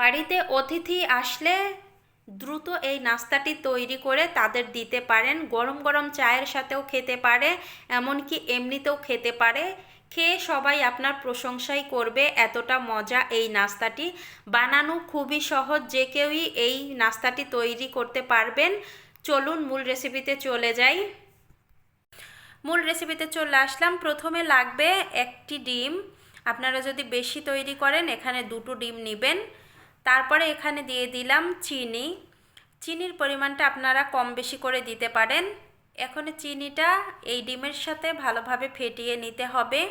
বাড়িতে অতিথি আসলে দ্রুত এই নাস্তাটি তৈরি করে তাদের দিতে পারেন। গরম গরম চায়ের সাথেও খেতে পারে, এমনকি এমনিতেও খেতে পারে। খেয়ে সবাই আপনার প্রশংসাই করবে, এতটা মজা এই নাস্তাটি। বানানো খুবই সহজ, যে কেউই এই নাস্তাটি তৈরি করতে পারবেন। চলুন মূল রেসিপিতে চলে যাই। মূল রেসিপিতে চলে আসলাম। প্রথমে লাগবে একটি ডিম। আপনারা যদি বেশি তৈরি করেন, এখানে দুটো ডিম নেবেন। তারপরে এখানে দিয়ে দিলাম চিনি। চিনির পরিমাণটা আপনারা কম বেশি করে দিতে পারেন। এখন চিনিটা এই ডিমের সাথে ভালোভাবে ফেটিয়ে নিতে হবে।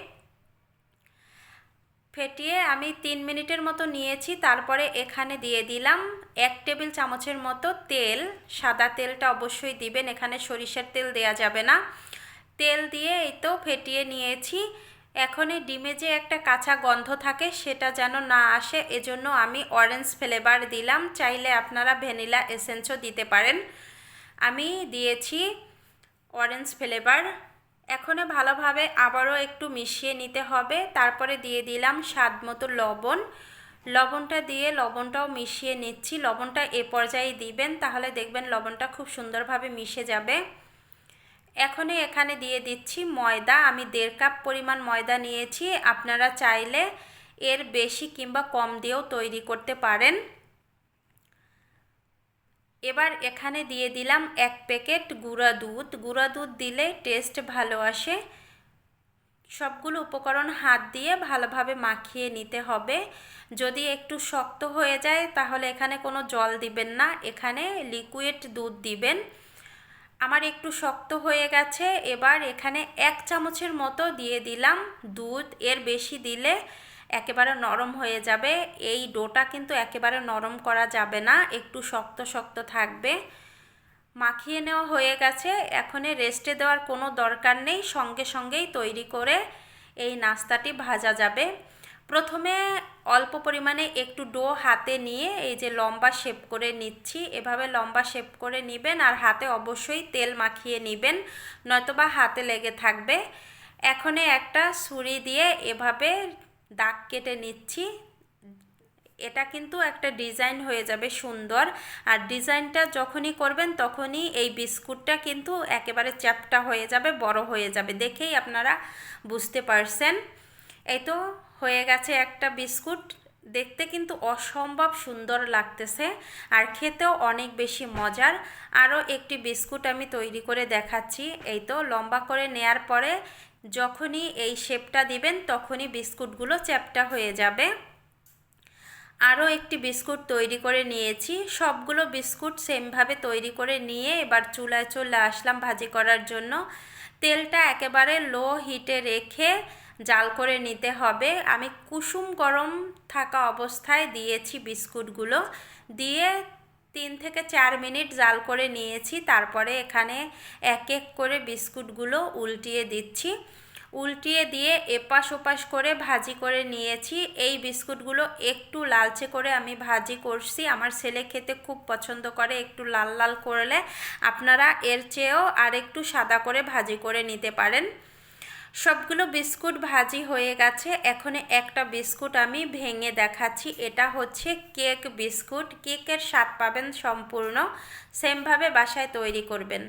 ফেটিয়ে আমি তিন মিনিটের মতো নিয়েছি। তারপরে এখানে দিয়ে দিলাম এক টেবিল চামচের মতো তেল। সাদা তেলটা অবশ্যই দিবেন, এখানে সরিষার তেল দেয়া যাবে না। তেল দিয়ে এই তো ফেটিয়ে নিয়েছি। এখন এই ডিমে যে একটা কাঁচা গন্ধ থাকে, সেটা যেন না আসে, এজন্য আমি অরেঞ্জ ফ্লেভার দিলাম। চাইলে আপনারা ভ্যানিলা এসেন্সও দিতে পারেন। আমি দিয়েছি অরেঞ্জ ফ্লেভার এখন ভালোভাবে আবারও একটু মিশিয়ে নিতে হবে। তারপরে দিয়ে দিলাম স্বাদ মতো লবণ। লবণটা দিয়ে লবণটাও মিশিয়ে নিচ্ছি। লবণটা এ পর্যায়ে দিবেন, তাহলে দেখবেন লবণটা খুব সুন্দরভাবে মিশে যাবে। এখনই এখানে দিয়ে দিচ্ছি ময়দা। আমি দেড় কাপ পরিমাণ ময়দা নিয়েছি। আপনারা চাইলে এর বেশি কিংবা কম দিয়েও তৈরি করতে পারেন। এবার এখানে দিয়ে দিলাম এক প্যাকেট গুঁড়া দুধ। গুঁড়া দুধ দিলে টেস্ট ভালো আসে। সবগুলো উপকরণ হাত দিয়ে ভালোভাবে মাখিয়ে নিতে হবে। যদি একটু শক্ত হয়ে যায় তাহলে এখানে কোনো জল দিবেন না। এখানে লিকুইড দুধ দিবেন। আমার একটু শক্ত হয়ে গেছে, এবার এখানে এক চামচের মতো দিয়ে দিলাম দুধ। এর বেশি দিলে একেবারে নরম হয়ে যাবে। এই ডোটা কিন্তু একেবারে নরম করা যাবে না, একটু শক্ত শক্ত থাকবে। মাখিয়ে নেওয়া হয়ে গেছে, এখনে রেস্টে দেওয়ার কোনো দরকার নেই। সঙ্গে সঙ্গেই তৈরি করে এই নাস্তাটি ভাজা যাবে। প্রথমে অল্প পরিমাণে একটু ডো হাতে নিয়ে এই যে লম্বা শেপ করে নিচ্ছি। এভাবে লম্বা শেপ করে নেবেন আর হাতে অবশ্যই তেল মাখিয়ে নেবেন, নয়তোবা হাতে লেগে থাকবে। এখনে একটা ছুরি দিয়ে এভাবে দাগ কেটে নিচ্ছি। এটা কিন্তু একটা ডিজাইন হয়ে যাবে সুন্দর। আর ডিজাইনটা যখনই করবেন তখনই এই বিস্কুটটা কিন্তু একেবারে চ্যাপটা হয়ে যাবে, বড় হয়ে যাবে। দেখেই আপনারা বুঝতে পারছেন। এই তো হয়ে গেছে একটা বিস্কুট। দেখতে কিন্তু অসম্ভব সুন্দর লাগতেছে আর খেতেও অনেক বেশি মজার। আরও একটি বিস্কুট আমি তৈরি করে দেখাচ্ছি। এই তো লম্বা করে নেয়ার পরে যখনই এই শেপটা দিবেন তখনই বিস্কুটগুলো চ্যাপটা হয়ে যাবে। আরও একটি বিস্কুট তৈরি করে নিয়েছি। সবগুলো বিস্কুট সেমভাবে তৈরি করে নিয়ে এবার চুলায় চলে আসলাম ভাজি করার জন্য। তেলটা একেবারে লো হিটে রেখে জাল করে নিতে হবে। আমি কুসুম গরম থাকা অবস্থায় দিয়েছি বিস্কুটগুলো। দিয়ে তিন থেকে চার মিনিট জাল করে নিয়েছি। তারপরে এখানে এক এক করে বিস্কুটগুলো উল্টিয়ে দিচ্ছি। উল্টিয়ে দিয়ে এপাশ ওপাশ করে ভাজি করে নিয়েছি। এই বিস্কুটগুলো একটু লালচে করে আমি ভাজি করছি। আমার ছেলে খেতে খুব পছন্দ করে একটু লাল লাল করলে। আপনারা এর চেয়েও আর একটু সাদা করে ভাজি করে নিতে পারেন। সবগুলো বিস্কুট ভাজি হয়ে গেছে। এখন একটা বিস্কুট আমি ভেঙে দেখাচ্ছি। এটা হচ্ছে কেক বিস্কুট। কেকের স্বাদ পাবেন সম্পূর্ণ। সেমভাবে বাসায় তৈরি করবেন।